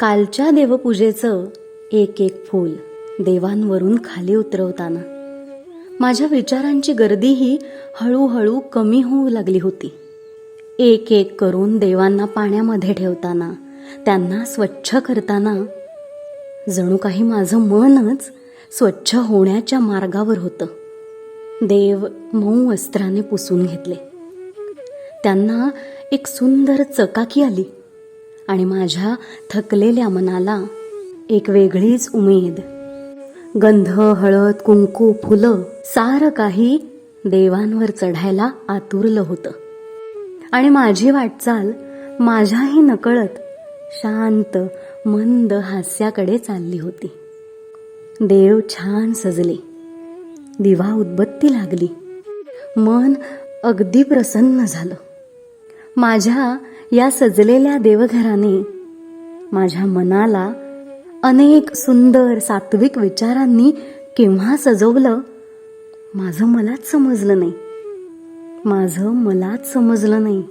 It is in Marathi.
कालच्या देवपूजेचं एक एक फूल देवांवरून खाली उतरवताना. माझ्या विचारांची गर्दीही हळूहळू कमी होऊ लागली होती. एक एक करून देवांना पाण्यामध्ये ठेवताना त्यांना स्वच्छ करताना जणू काही माझं मनच स्वच्छ होण्याच्या मार्गावर होतं. देव मऊ वस्त्राने पुसून घेतले. त्यांना एक सुंदर चकाकी आली. आणि माझ्या थकलेल्या मनाला एक वेगळीच उमेद. गंध हळद कुंकू फुलं सारं काही देवांवर चढायला आतुरलं होतं. आणि माझी वाटचाल माझ्याही नकळत शांत मंद हास्याकडे चालली होती. देव छान सजले. दिवा उदबत्ती लागली. मन अगदी प्रसन्न झालं. माझ्या या सजलेल्या देवघराने माझ्या मनाला अनेक सुंदर सात्विक विचारांनी केव्हा सजवलं माझं मलाच समजलं नाही. माझं मलाच समजलं नाही.